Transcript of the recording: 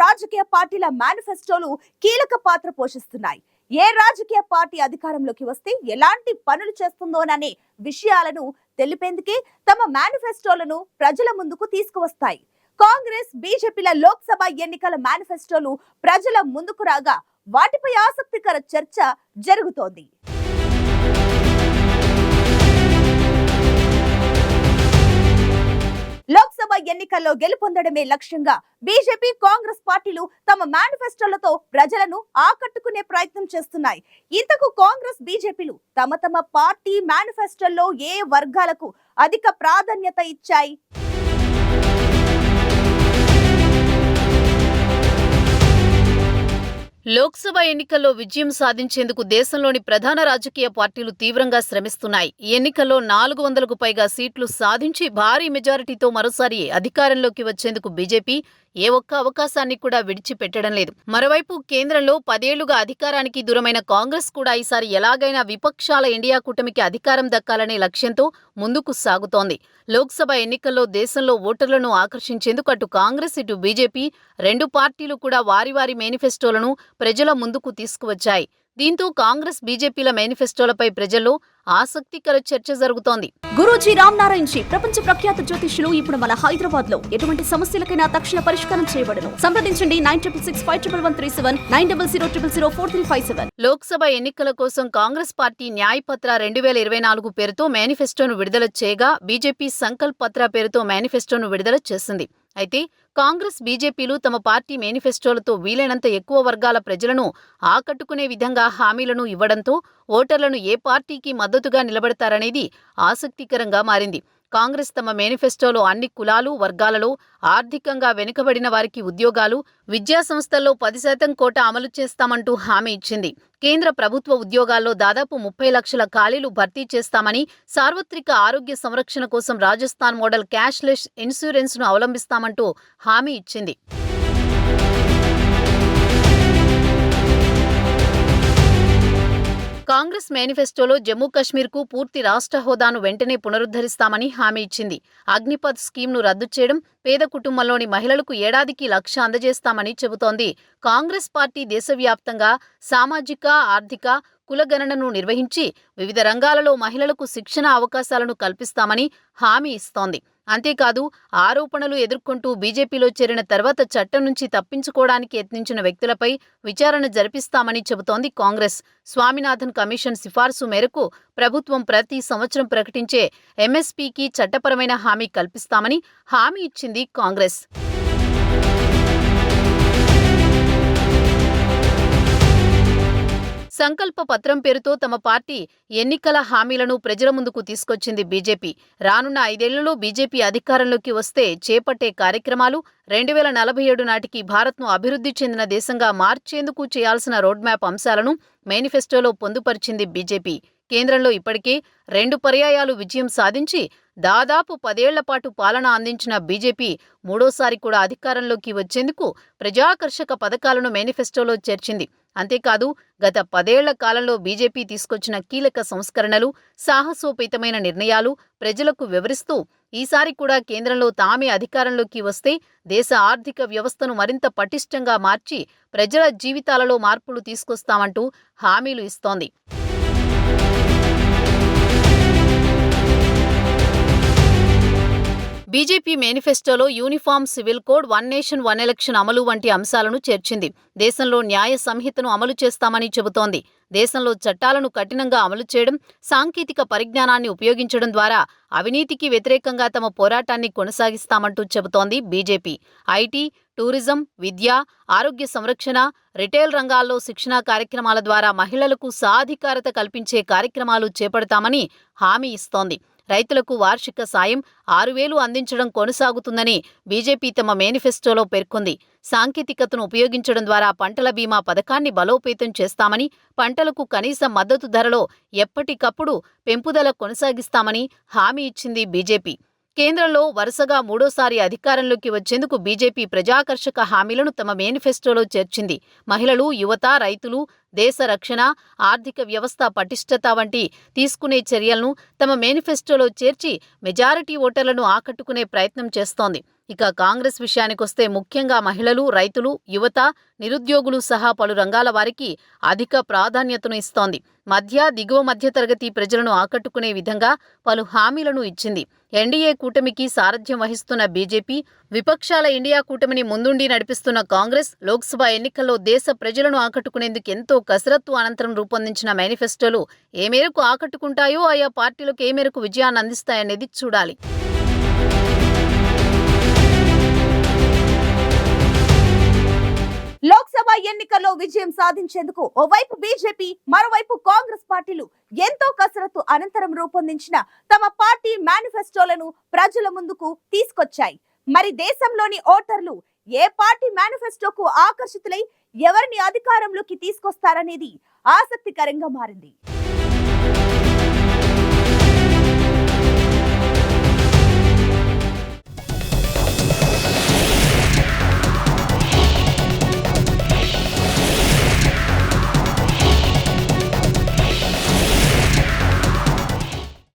రాజకీయ పార్టీల మేనిఫెస్టోలు కీలక పాత్ర పోషిస్తున్నాయి. ఏ రాజకీయ పార్టీ అధికారంలోకి వస్తే ఎలాంటి పనులు చేస్తుందోననే విషయాలను తెలిపేందుకే తమ మేనిఫెస్టోలను ప్రజల ముందుకు తీసుకువస్తాయి. కాంగ్రెస్ బీజేపీల లోక్సభ ఎన్నికల మేనిఫెస్టోలు ప్రజల ముందుకు రాగా వాటిపై ఆసక్తికర చర్చ జరుగుతోంది. ఎన్నికల్లో గెలుపొందడమే లక్ష్యంగా బీజేపీ కాంగ్రెస్ పార్టీలు తమ మేనిఫెస్టోలతో ప్రజలను ఆకట్టుకునే ప్రయత్నం చేస్తున్నాయి. ఇంతకు కాంగ్రెస్ బీజేపీలు తమ తమ పార్టీ మేనిఫెస్టోల్లో ఏ వర్గాలకు అధిక ప్రాధాన్యత ఇచ్చాయి? లోక్సభ ఎన్నికల్లో విజయం సాధించేందుకు దేశంలోని ప్రధాన రాజకీయ పార్టీలు తీవ్రంగా శ్రమిస్తున్నాయి. ఈ ఎన్నికల్లో నాలుగు వందలకు పైగా సీట్లు సాధించి భారీ మెజారిటీతో మరోసారి అధికారంలోకి వచ్చేందుకు బీజేపీ ఏ ఒక్క అవకాశాన్ని కూడా విడిచిపెట్టడం లేదు. మరోవైపు కేంద్రంలో పదేళ్ళుగా అధికారానికి దూరమైన కాంగ్రెస్ కూడా ఈసారి ఎలాగైనా విపక్షాల ఇండియా కూటమికి అధికారం దక్కాలనే లక్ష్యంతో ముందుకు సాగుతోంది. లోక్సభ ఎన్నికల్లో దేశంలో ఓటర్లను ఆకర్షించేందుకు అటు కాంగ్రెస్ ఇటు బీజేపీ రెండు పార్టీలు కూడా వారి వారి మేనిఫెస్టోలను ప్రజల ముందుకు తీసుకువచ్చాయి. దీంతో కాంగ్రెస్ బీజేపీల మేనిఫెస్టోలపై ప్రజల్లో ఆసక్తికర చర్చ జరుగుతోంది. గురూజీ రామ్ నారాయణ్ జీ ప్రపంచ ప్రఖ్యాత జ్యోతిష్యులు ఇప్పుడు మన హైదరాబాద్లో ఎటువంటి సమస్యలకైనా తక్షణ పరిష్కారం చేయబడును. సంప్రదించండి nine triple six five triple one three seven nine double zero triple zero four three five seven. Lok Sabha ఎన్నికల కోసం కాంగ్రెస్ పార్టీ న్యాయపత్ర రెండు వేల ఇరవై నాలుగు పేరుతో మేనిఫెస్టోను విడుదల చేయగా బీజేపీ సంకల్ప్ పత్ర పేరుతో మేనిఫెస్టోను విడుదల చేసింది. అయితే కాంగ్రెస్ బీజేపీలు తమ పార్టీ మేనిఫెస్టోలతో వీలైనంత ఎక్కువ వర్గాల ప్రజలను ఆకట్టుకునే విధంగా హామీలను ఇవ్వడంతో ఓటర్లను ఏ పార్టీకి మద్దతుగా నిలబడతారనేది ఆసక్తికరంగా మారింది. కాంగ్రెస్ తమ మేనిఫెస్టోలో అన్ని కులాలు వర్గాలలో ఆర్థికంగా వెనుకబడిన వారికి ఉద్యోగాలు విద్యా సంస్థల్లో పది శాతం కోట అమలు చేస్తామంటూ హామీ ఇచ్చింది. కేంద్ర ప్రభుత్వ ఉద్యోగాల్లో దాదాపు ముప్పై లక్షల ఖాళీలు భర్తీ చేస్తామని సార్వత్రిక ఆరోగ్య సంరక్షణ కోసం రాజస్థాన్ మోడల్ క్యాష్లెస్ ఇన్సూరెన్స్ను అవలంబిస్తామంటూ హామీ ఇచ్చింది. కాంగ్రెస్ మేనిఫెస్టోలో జమ్మూ కశ్మీర్కు పూర్తి రాష్ట్ర హోదాను వెంటనే పునరుద్ధరిస్తామని హామీ ఇచ్చింది. అగ్నిపథ్ స్కీమ్ను రద్దు చేయడం పేద కుటుంబంలోని మహిళలకు ఏడాదికి లక్ష అందజేస్తామని చెబుతోంది. కాంగ్రెస్ పార్టీ దేశవ్యాప్తంగా సామాజిక ఆర్థిక కులగణనను నిర్వహించి వివిధ రంగాలలో మహిళలకు శిక్షణ అవకాశాలను కల్పిస్తామని హామీ ఇస్తోంది. అంతేకాదు ఆరోపణలు ఎదుర్కొంటూ బీజేపీలో చేరిన తర్వాత చట్టం నుంచి తప్పించుకోవడానికి యత్నించిన వ్యక్తులపై విచారణ జరిపిస్తామని చెబుతోంది కాంగ్రెస్. స్వామినాథన్ కమిషన్ సిఫార్సు మేరకు ప్రభుత్వం ప్రతి సంవత్సరం ప్రకటించే ఎంఎస్పీకి చట్టపరమైన హామీ కల్పిస్తామని హామీ ఇచ్చింది కాంగ్రెస్. సంకల్ప పత్రం పేరుతో తమ పార్టీ ఎన్నికల హామీలను ప్రజల ముందుకు తీసుకొచ్చింది బీజేపీ. రానున్న ఐదేళ్ళలో బీజేపీ అధికారంలోకి వస్తే చేపట్టే కార్యక్రమాలు రెండు వేల నలభై ఏడు నాటికి భారత్ను అభివృద్ధి చెందిన దేశంగా మార్చేందుకు చేయాల్సిన రోడ్ మ్యాప్ అంశాలను మేనిఫెస్టోలో పొందుపరిచింది బీజేపీ. కేంద్రంలో ఇప్పటికే రెండు పర్యాయాలు విజయం సాధించి దాదాపు పదేళ్ళ పాటు పాలన అందించిన బీజేపీ మూడోసారి కూడా అధికారంలోకి వచ్చేందుకు ప్రజాకర్షక పథకాలను మేనిఫెస్టోలో చేర్చింది. అంతేకాదు గత పదేళ్ళ కాలంలో బీజేపీ తీసుకొచ్చిన కీలక సంస్కరణలు సాహసోపేతమైన నిర్ణయాలు ప్రజలకు వివరిస్తూ ఈసారి కూడా కేంద్రంలో తామే అధికారంలోకి వస్తే దేశ ఆర్థిక వ్యవస్థను మరింత పటిష్టంగా మార్చి ప్రజల జీవితాలలో మార్పులు తీసుకొస్తామంటూ హామీలు ఇస్తోంది. బీజేపీ మేనిఫెస్టోలో uniform civil code one nation one election అమలు వంటి అంశాలను చేర్చింది. దేశంలో న్యాయ సంహితను అమలు చేస్తామని చెబుతోంది. దేశంలో చట్టాలను కఠినంగా అమలు చేయడం సాంకేతిక పరిజ్ఞానాన్ని ఉపయోగించడం ద్వారా అవినీతికి వ్యతిరేకంగా తమ పోరాటాన్ని కొనసాగిస్తామంటూ చెబుతోంది బీజేపీ. ఐటీ టూరిజం విద్య ఆరోగ్య సంరక్షణ రిటైల్ రంగాల్లో శిక్షణా కార్యక్రమాల ద్వారా మహిళలకు సాధికారత కల్పించే కార్యక్రమాలు చేపడతామని హామీ ఇస్తోంది. రైతులకు వార్షిక సాయం ఆరు వేలు అందించడం కొనసాగుతుందని బీజేపీ తమ మేనిఫెస్టోలో పేర్కొంది. సాంకేతికతను ఉపయోగించడం ద్వారా పంటల బీమా పథకాన్ని బలోపేతం చేస్తామని పంటలకు కనీస మద్దతు ధరలో ఎప్పటికప్పుడు పెంపుదల కొనసాగిస్తామని హామీ ఇచ్చింది బీజేపీ. కేంద్రంలో వరుసగా మూడోసారి అధికారంలోకి వచ్చేందుకు బీజేపీ ప్రజాకర్షక హామీలను తమ మేనిఫెస్టోలో చేర్చింది. మహిళలు యువత రైతులు దేశ రక్షణ ఆర్థిక వ్యవస్థ పటిష్టత వంటి తీసుకునే చర్యలను తమ మేనిఫెస్టోలో చేర్చి మెజారిటీ ఓటర్లను ఆకట్టుకునే ప్రయత్నం చేస్తోంది. ఇక కాంగ్రెస్ విషయానికొస్తే ముఖ్యంగా మహిళలు రైతులు యువత నిరుద్యోగులు సహా పలు రంగాల వారికి అధిక ప్రాధాన్యతను ఇస్తోంది. మధ్య దిగువ మధ్యతరగతి ప్రజలను ఆకట్టుకునే విధంగా పలు హామీలను ఇచ్చింది. ఎన్డీఏ కూటమికి సారథ్యం వహిస్తున్న బీజేపీ విపక్షాల ఇండియా కూటమిని ముందుండి నడిపిస్తున్న కాంగ్రెస్ లోక్సభ ఎన్నికల్లో దేశ ప్రజలను ఆకట్టుకునేందుకు ఎంతో కసరత్తు అనంతరం రూపొందించిన మేనిఫెస్టోలు ఏ మేరకు ఆకట్టుకుంటాయో ఆయా పార్టీలకు ఏ మేరకు విజయాన్ని అందిస్తాయనేది చూడాలి. లోక్సభ ఎన్నికల్లో విజయం సాధించేందుకు ఓవైపు బీజేపీ మరోవైపు కాంగ్రెస్ పార్టీలు ఎంతో కసరత్తు అనంతరం రూపొందించిన తమ పార్టీ మేనిఫెస్టోలను ప్రజల ముందుకు తీసుకొచ్చాయి. మరి దేశంలోని ఓటర్లు ఏ పార్టీ మేనిఫెస్టోకు ఆకర్షితులై ఎవరిని అధికారంలోకి తీసుకొస్తారనేది ఆసక్తికరంగా మారింది.